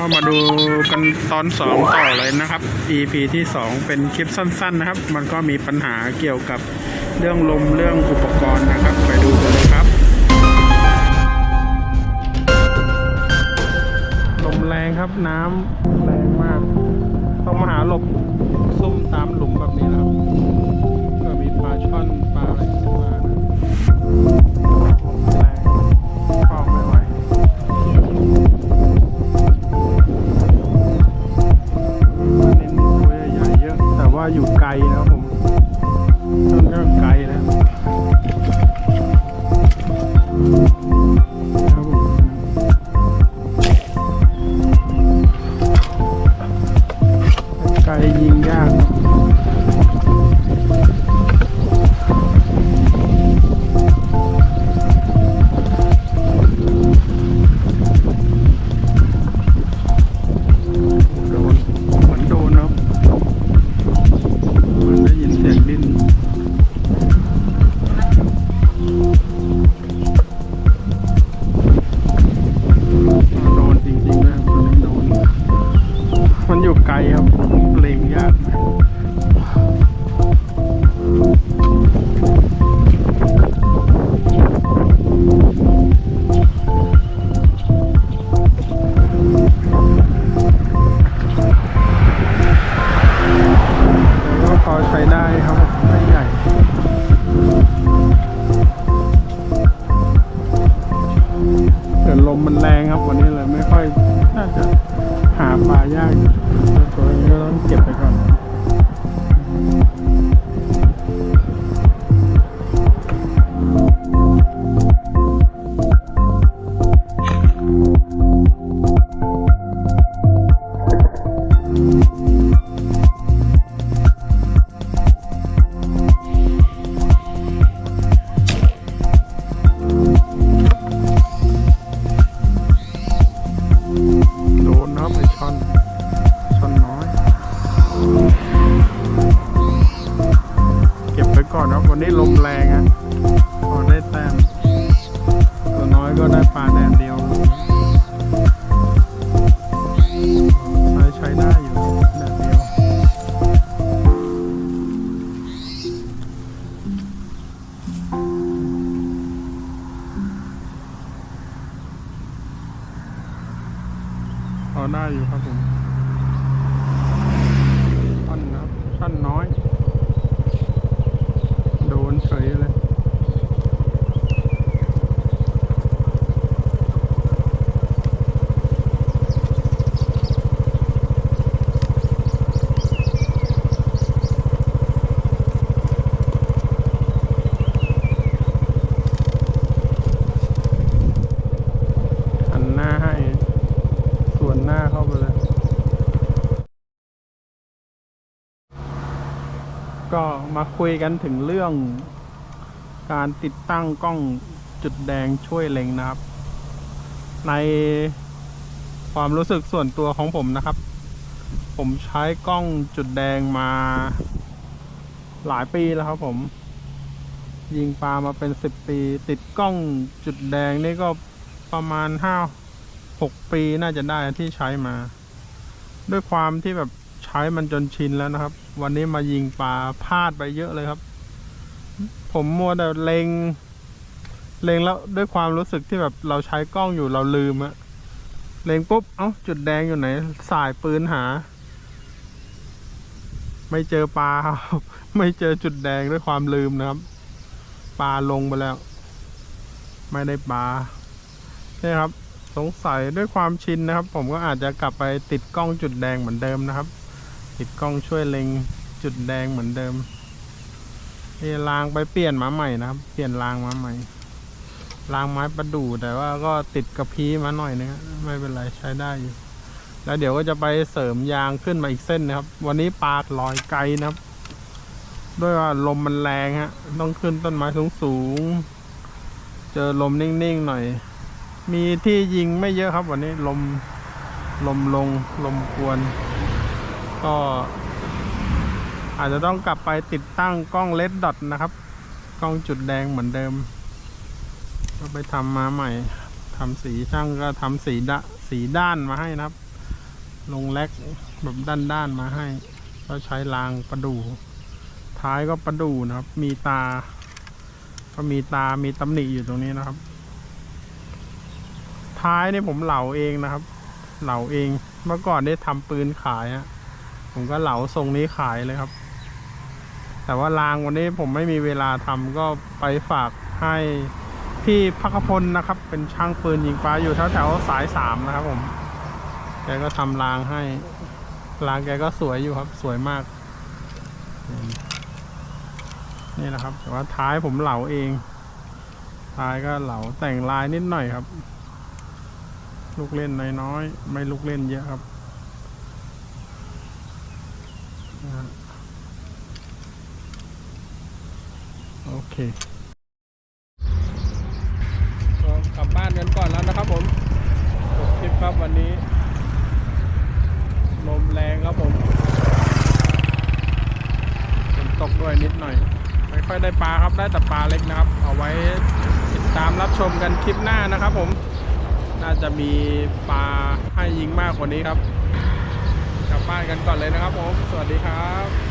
เข้ามาดูกันตอนสองต่อเลยนะครับ EP ที่สองเป็นคลิปสั้น ๆ นะครับ มันก็มีปัญหาเกี่ยวกับเรื่องลมเรื่องอุปกรณ์นะครับ ไปดูกันเลยครับ ลมแรงครับน้ำแรงมาก ต้องมาหาหลบซุ่มตา อยู่ไกลนะผมค่อนข้างไกลนะไกลยิงยาก ก็ได้ปลาแดดเดียวใช้ใช้ได้อยู่แดดเดียว พอได้อยู่ครับผมช่อนนะครับช่อนน้อย โดนเฉยเลย หันหน้าให้ ส่วนหน้าเข้าไปเลย ก็ มาคุยกันถึงเรื่องการติดตั้งกล้องจุดแดงช่วยเล็งนะครับ ในความรู้สึกส่วนตัวของผมนะครับ ผมใช้กล้องจุดแดงมาหลายปีแล้วครับผม ยิงปลามาเป็นสิบปี ติดกล้องจุดแดงนี่ก็ประมาณห้าหกปีน่าจะได้ที่ใช้มา ด้วยความที่แบบ ใช้มันจนชินแล้วนะครับ วันนี้มายิงปลาพลาดไปเยอะเลยครับ ผมมัวแต่เลงเลงแล้วด้วยความรู้สึกที่แบบเราใช้กล้องอยู่เราลืมอะเลงปุ๊บ เอ้า จุดแดงอยู่ไหน สายปืนหา ไม่เจอปลาครับไม่เจอจุดแดงด้วยความลืมนะครับ ปลาลงไปแล้ว ไม่ได้ปลานี่ครับ สงสัยด้วยความชินนะครับ ผมก็อาจจะกลับไปติดกล้องจุดแดงเหมือนเดิมนะครับ ติดกล้องช่วยเล็งจุดแดงเหมือนเดิมนี่รางไปเปลี่ยนมาใหม่นะครับ เปลี่ยนรางมาใหม่รางไม้ประดู่แต่ว่าก็ติดกระพี้มาหน่อยนึงฮะไม่เป็นไรใช้ได้อยู่ แล้วเดี๋ยวก็จะไปเสริมยางขึ้นมาอีกเส้นนะครับ วันนี้ปลาลอยไกลนะครับ ด้วยว่าลมมันแรงฮะ ต้องขึ้นต้นไม้สูงๆเจอลมนิ่งๆหน่อย มีที่ยิงไม่เยอะครับวันนี้ลมลมลงลมกวน ก็อาจจะต้องกลับไปติดตั้งกล้องเลดดอทนะครับ กล้องจุดแดงเหมือนเดิม ก็ไปทำมาใหม่ทำสีช่างก็ทำสีดะสีด้านมาให้นะครับ ลงแลกแบบด้านๆมาให้ ก็ใช้รางประดู่ท้ายก็ประดู่นะครับ มีตา ก็มีตามีตำหนิอยู่ตรงนี้นะครับ ท้ายนี่ผมเหลาเองนะครับ เหลาเองเมื่อก่อนได้ทำปืนขายฮะ ผมก็เหลาทรงนี้ขายเลยครับ แต่ว่ารางวันนี้ผมไม่มีเวลาทำก็ไปฝากให้พี่พักพลนะครับ เป็นช่างปืนยิงปลาอยู่แถวแถวสายสามนะครับ ผม แกก็ทำรางให้ รางแกก็สวยอยู่ครับ สวยมาก นี่นะครับ แต่ว่าท้ายผมเหลาเอง ท้ายก็เหลาแต่งลายนิดหน่อยครับ ลูกเล่นน้อยๆ ไม่ลูกเล่นเยอะครับนะฮะ โอเคก็กลับบ้านกันก่อนแล้วนะครับผมจบคลิปครับวันนี้ ลมแรงครับผมฝนตกด้วยนิดหน่อย ไม่ค่อยได้ปลาครับได้แต่ปลาเล็กนะครับ เอาไว้ติดตามรับชมกันคลิปหน้านะครับผม น่าจะมีปลาให้ยิงมากกว่านี้ครับกลับ บ้านกันก่อนเลยนะครับผม สวัสดีครับ